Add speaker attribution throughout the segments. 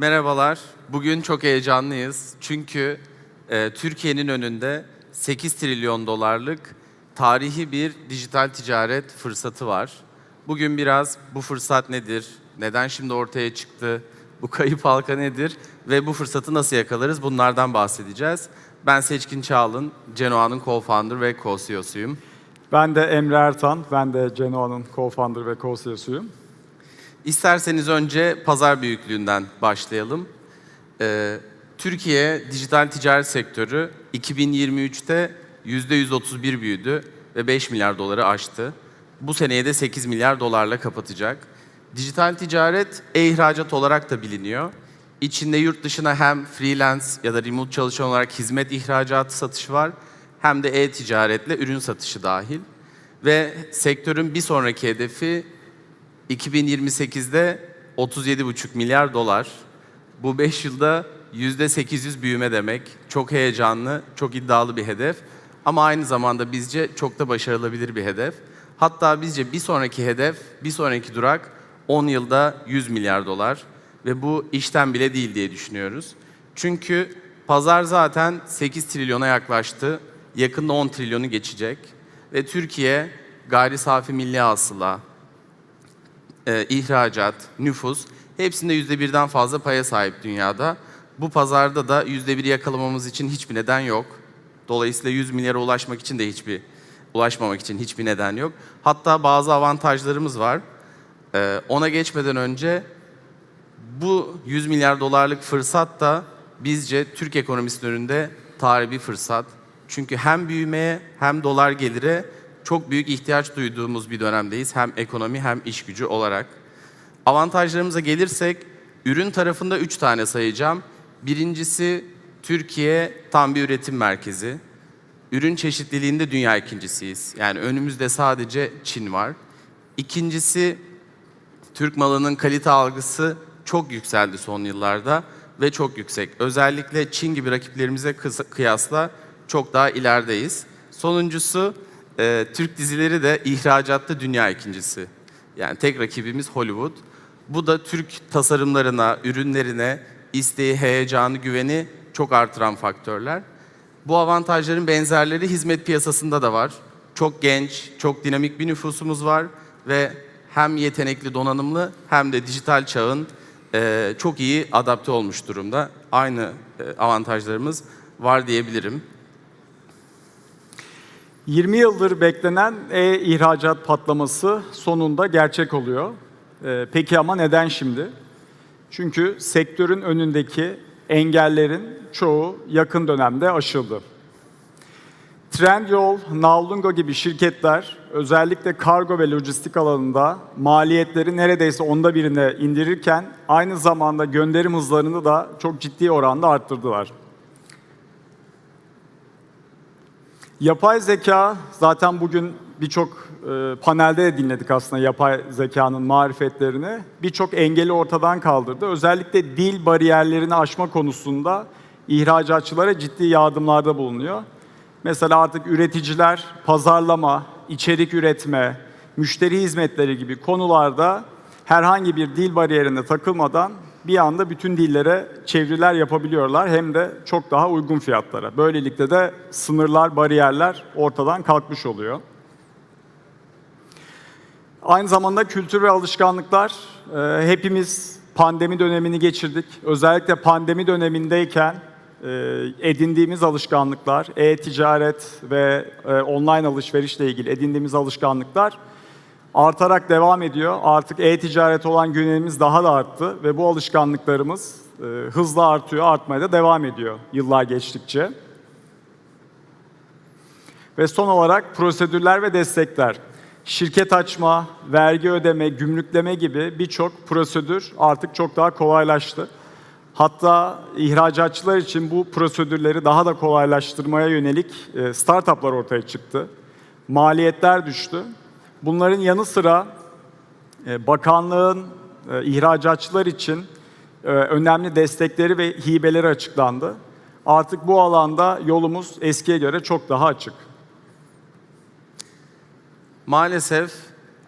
Speaker 1: Merhabalar. Bugün çok heyecanlıyız. Çünkü e, Türkiye'nin önünde 8 trilyon dolarlık tarihi bir dijital ticaret fırsatı var. Bugün biraz bu fırsat nedir? Neden şimdi ortaya çıktı? Bu kayıp halka nedir? Ve bu fırsatı nasıl yakalarız? Bunlardan bahsedeceğiz. Ben Seçkin Çağlın, Genoa'nın co-founder ve co-CEO'suyum.
Speaker 2: Ben de Emre Ertan, ben de Genoa'nın co-founder ve co-CEO'suyum.
Speaker 1: İsterseniz önce pazar büyüklüğünden başlayalım. Ee, Türkiye dijital ticaret sektörü 2023'te %131 büyüdü ve 5 milyar doları aştı. Bu seneye de 8 milyar dolarla kapatacak. Dijital ticaret e-ihracat olarak da biliniyor. İçinde yurt dışına hem freelance ya da remote çalışan olarak hizmet ihracatı satışı var hem de e-ticaretle ürün satışı dahil. Ve sektörün bir sonraki hedefi 2028'de 37,5 milyar dolar. Bu 5 yılda %800 büyüme demek. Çok heyecanlı, çok iddialı bir hedef. Ama aynı zamanda bizce çok da başarılabilir bir hedef. Hatta bizce bir sonraki hedef, bir sonraki durak 10 yılda 100 milyar dolar. Ve bu işten bile değil diye düşünüyoruz. Çünkü pazar zaten 8 trilyona yaklaştı. Yakında 10 trilyonu geçecek. Ve Türkiye gayri safi milli hasıla, e, ihracat, nüfus hepsinde yüzde birden fazla paya sahip dünyada. Bu pazarda da yüzde biri yakalamamız için hiçbir neden yok. Dolayısıyla 100 milyara ulaşmak için de hiçbir ulaşmamak için hiçbir neden yok. Hatta bazı avantajlarımız var. E, ona geçmeden önce bu 100 milyar dolarlık fırsat da bizce Türk ekonomisinin önünde tarihi bir fırsat. Çünkü hem büyümeye hem dolar gelire çok büyük ihtiyaç duyduğumuz bir dönemdeyiz. Hem ekonomi hem iş gücü olarak. Avantajlarımıza gelirsek ürün tarafında 3 tane sayacağım. Birincisi Türkiye tam bir üretim merkezi. Ürün çeşitliliğinde dünya ikincisiyiz. Yani önümüzde sadece Çin var. İkincisi Türk malının kalite algısı çok yükseldi son yıllarda ve çok yüksek. Özellikle Çin gibi rakiplerimize kıyasla çok daha ilerideyiz. Sonuncusu e, Türk dizileri de ihracatta dünya ikincisi. Yani tek rakibimiz Hollywood. Bu da Türk tasarımlarına, ürünlerine isteği, heyecanı, güveni çok artıran faktörler. Bu avantajların benzerleri hizmet piyasasında da var. Çok genç, çok dinamik bir nüfusumuz var ve hem yetenekli, donanımlı hem de dijital çağın e, çok iyi adapte olmuş durumda. Aynı e, avantajlarımız var diyebilirim.
Speaker 2: 20 yıldır beklenen e-ihracat patlaması sonunda gerçek oluyor. Ee, peki ama neden şimdi? Çünkü sektörün önündeki engellerin çoğu yakın dönemde aşıldı. Trendyol, Navlungo gibi şirketler özellikle kargo ve lojistik alanında maliyetleri neredeyse onda birine indirirken aynı zamanda gönderim hızlarını da çok ciddi oranda arttırdılar. Yapay zeka zaten bugün birçok e, panelde de dinledik aslında yapay zekanın marifetlerini. Birçok engeli ortadan kaldırdı. Özellikle dil bariyerlerini aşma konusunda ihracatçılara ciddi yardımlarda bulunuyor. Mesela artık üreticiler pazarlama, içerik üretme, müşteri hizmetleri gibi konularda herhangi bir dil bariyerine takılmadan bir anda bütün dillere çeviriler yapabiliyorlar hem de çok daha uygun fiyatlara. Böylelikle de sınırlar, bariyerler ortadan kalkmış oluyor. Aynı zamanda kültür ve alışkanlıklar e, hepimiz pandemi dönemini geçirdik. Özellikle pandemi dönemindeyken e, edindiğimiz alışkanlıklar, e-ticaret ve e, online alışverişle ilgili edindiğimiz alışkanlıklar artarak devam ediyor. Artık e-ticaret olan güvenimiz daha da arttı ve bu alışkanlıklarımız e, hızla artıyor, artmaya da devam ediyor yıllar geçtikçe. Ve son olarak prosedürler ve destekler. Şirket açma, vergi ödeme, gümrükleme gibi birçok prosedür artık çok daha kolaylaştı. Hatta ihracatçılar için bu prosedürleri daha da kolaylaştırmaya yönelik e, startuplar ortaya çıktı. Maliyetler düştü. Bunların yanı sıra e, bakanlığın e, ihracatçılar için e, önemli destekleri ve hibeleri açıklandı. Artık bu alanda yolumuz eskiye göre çok daha açık.
Speaker 1: Maalesef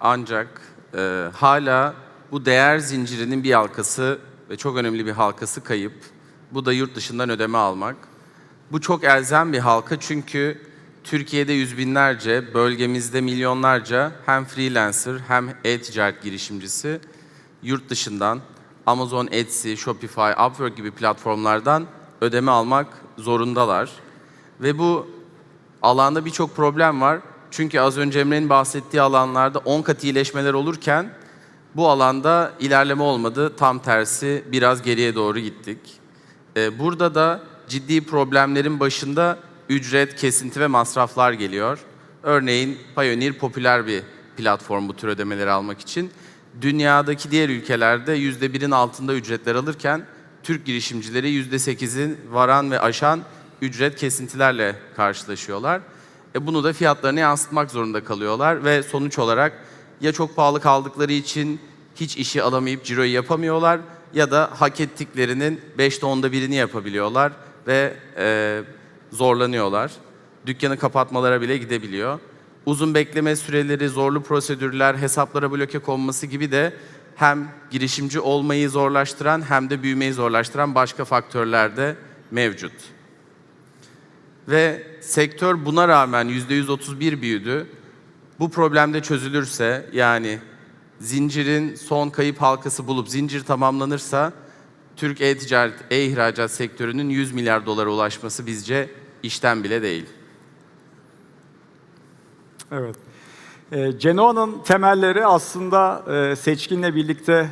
Speaker 1: ancak e, hala bu değer zincirinin bir halkası ve çok önemli bir halkası kayıp. Bu da yurt dışından ödeme almak. Bu çok elzem bir halka çünkü Türkiye'de yüz binlerce, bölgemizde milyonlarca hem freelancer hem e-ticaret girişimcisi yurt dışından Amazon, Etsy, Shopify, Upwork gibi platformlardan ödeme almak zorundalar. Ve bu alanda birçok problem var. Çünkü az önce Emre'nin bahsettiği alanlarda 10 kat iyileşmeler olurken bu alanda ilerleme olmadı. Tam tersi biraz geriye doğru gittik. Ee, Burada da ciddi problemlerin başında ücret, kesinti ve masraflar geliyor. Örneğin Payoneer popüler bir platform bu tür ödemeleri almak için. Dünyadaki diğer ülkelerde %1'in altında ücretler alırken Türk girişimcileri %8'in varan ve aşan ücret kesintilerle karşılaşıyorlar. E bunu da fiyatlarına yansıtmak zorunda kalıyorlar ve sonuç olarak ya çok pahalı kaldıkları için hiç işi alamayıp ciroyu yapamıyorlar ya da hak ettiklerinin 5'te 10'da birini yapabiliyorlar ve e, zorlanıyorlar. Dükkanı kapatmalara bile gidebiliyor. Uzun bekleme süreleri, zorlu prosedürler, hesaplara bloke konması gibi de hem girişimci olmayı zorlaştıran hem de büyümeyi zorlaştıran başka faktörler de mevcut. Ve sektör buna rağmen %131 büyüdü. Bu problem de çözülürse yani zincirin son kayıp halkası bulup zincir tamamlanırsa Türk e-ticaret, e-ihracat sektörünün 100 milyar dolara ulaşması bizce işten bile değil.
Speaker 2: Evet. E, Genoa'nın temelleri aslında e, Seçkin'le birlikte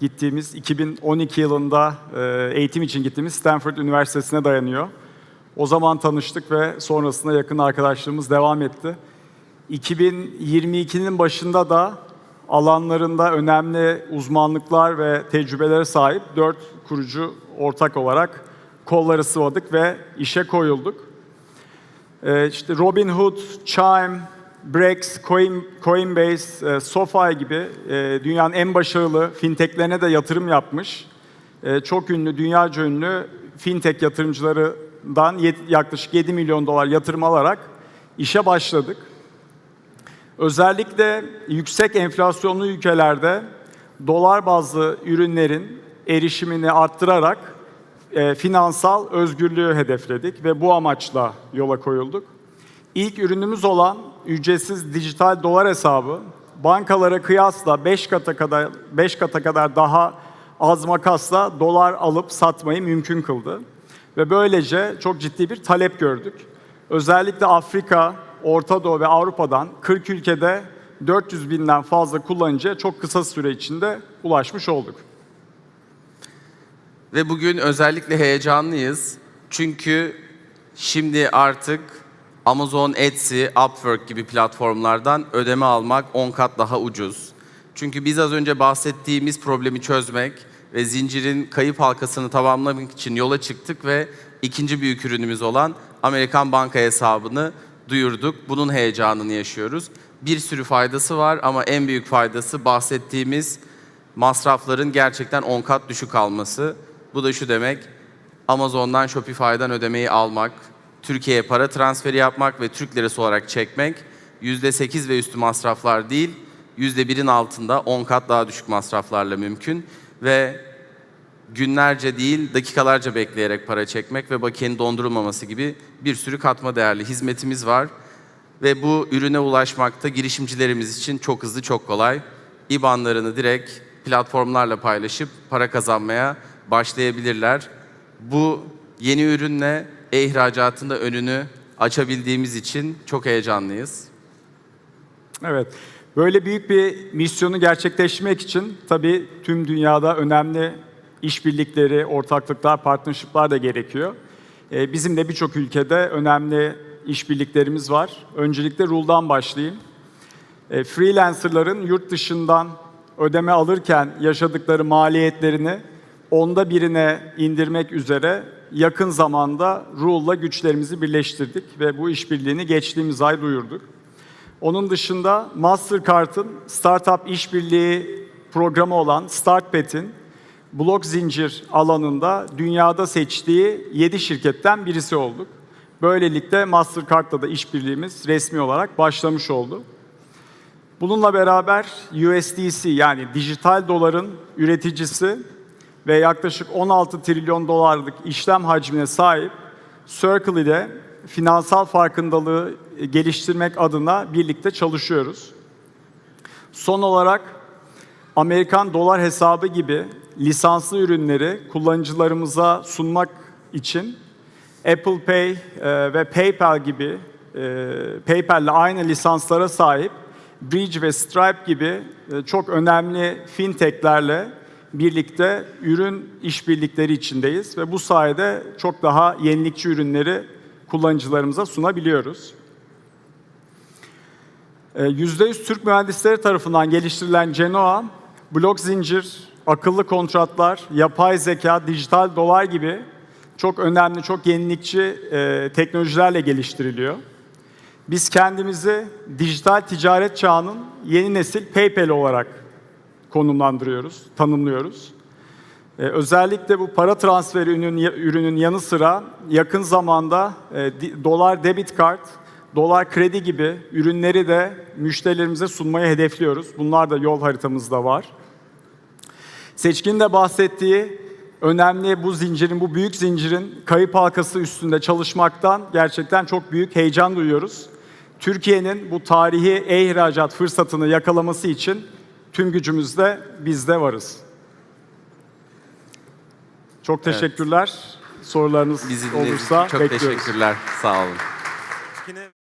Speaker 2: gittiğimiz 2012 yılında e, eğitim için gittiğimiz Stanford Üniversitesi'ne dayanıyor. O zaman tanıştık ve sonrasında yakın arkadaşlığımız devam etti. 2022'nin başında da alanlarında önemli uzmanlıklar ve tecrübelere sahip dört kurucu ortak olarak kolları sıvadık ve işe koyulduk. Ee, işte Robinhood, Chime, Brex, Coin, Coinbase, e, SoFi gibi e, dünyanın en başarılı fintechlerine de yatırım yapmış. E, çok ünlü, dünyaca ünlü fintech yatırımcılarından yaklaşık 7 milyon dolar yatırım alarak işe başladık. Özellikle yüksek enflasyonlu ülkelerde dolar bazlı ürünlerin erişimini arttırarak e, finansal özgürlüğü hedefledik ve bu amaçla yola koyulduk. İlk ürünümüz olan ücretsiz dijital dolar hesabı bankalara kıyasla 5 kata kadar 5 kata kadar daha az makasla dolar alıp satmayı mümkün kıldı. Ve böylece çok ciddi bir talep gördük. Özellikle Afrika, Orta Doğu ve Avrupa'dan 40 ülkede 400 binden fazla kullanıcıya çok kısa süre içinde ulaşmış olduk.
Speaker 1: Ve bugün özellikle heyecanlıyız. Çünkü şimdi artık Amazon, Etsy, Upwork gibi platformlardan ödeme almak 10 kat daha ucuz. Çünkü biz az önce bahsettiğimiz problemi çözmek ve zincirin kayıp halkasını tamamlamak için yola çıktık ve ikinci büyük ürünümüz olan Amerikan banka hesabını duyurduk. Bunun heyecanını yaşıyoruz. Bir sürü faydası var ama en büyük faydası bahsettiğimiz masrafların gerçekten 10 kat düşük kalması. Bu da şu demek, Amazon'dan, Shopify'dan ödemeyi almak, Türkiye'ye para transferi yapmak ve Türk lirası olarak çekmek %8 ve üstü masraflar değil, %1'in altında 10 kat daha düşük masraflarla mümkün ve günlerce değil dakikalarca bekleyerek para çekmek ve bakiyenin dondurulmaması gibi bir sürü katma değerli hizmetimiz var. Ve bu ürüne ulaşmakta girişimcilerimiz için çok hızlı, çok kolay. IBAN'larını direkt platformlarla paylaşıp para kazanmaya başlayabilirler. Bu yeni ürünle e-ihracatında önünü açabildiğimiz için çok heyecanlıyız.
Speaker 2: Evet. Böyle büyük bir misyonu gerçekleştirmek için tabii tüm dünyada önemli işbirlikleri, ortaklıklar, partnership'lar da gerekiyor. Ee, Bizim de birçok ülkede önemli işbirliklerimiz var. Öncelikle Rule'dan başlayayım. E, Freelancerların yurt dışından ödeme alırken yaşadıkları maliyetlerini onda birine indirmek üzere yakın zamanda Rule'la güçlerimizi birleştirdik ve bu işbirliğini geçtiğimiz ay duyurduk. Onun dışında Mastercard'ın startup işbirliği programı olan StartPet'in blok zincir alanında dünyada seçtiği 7 şirketten birisi olduk. Böylelikle Mastercard'la da işbirliğimiz resmi olarak başlamış oldu. Bununla beraber USDC yani dijital doların üreticisi ve yaklaşık 16 trilyon dolarlık işlem hacmine sahip Circle ile finansal farkındalığı geliştirmek adına birlikte çalışıyoruz. Son olarak Amerikan dolar hesabı gibi lisanslı ürünleri kullanıcılarımıza sunmak için Apple Pay e, ve PayPal gibi e, PayPal ile aynı lisanslara sahip Bridge ve Stripe gibi e, çok önemli fintechlerle birlikte ürün işbirlikleri içindeyiz ve bu sayede çok daha yenilikçi ürünleri kullanıcılarımıza sunabiliyoruz. Ee, %100 Türk mühendisleri tarafından geliştirilen Genoa, blok zincir, akıllı kontratlar, yapay zeka, dijital dolar gibi çok önemli, çok yenilikçi e, teknolojilerle geliştiriliyor. Biz kendimizi dijital ticaret çağının yeni nesil PayPal olarak konumlandırıyoruz, tanımlıyoruz. Ee, özellikle bu para transferi ürünün, ürünün yanı sıra yakın zamanda e, dolar debit kart, dolar kredi gibi ürünleri de müşterilerimize sunmayı hedefliyoruz. Bunlar da yol haritamızda var. Seçkin de bahsettiği önemli bu zincirin, bu büyük zincirin kayıp halkası üstünde çalışmaktan gerçekten çok büyük heyecan duyuyoruz. Türkiye'nin bu tarihi e-ihracat fırsatını yakalaması için tüm gücümüzle biz de varız. Çok teşekkürler. Sorularınız
Speaker 1: Bizi
Speaker 2: olursa
Speaker 1: çok
Speaker 2: bekliyoruz.
Speaker 1: teşekkürler. Sağ olun.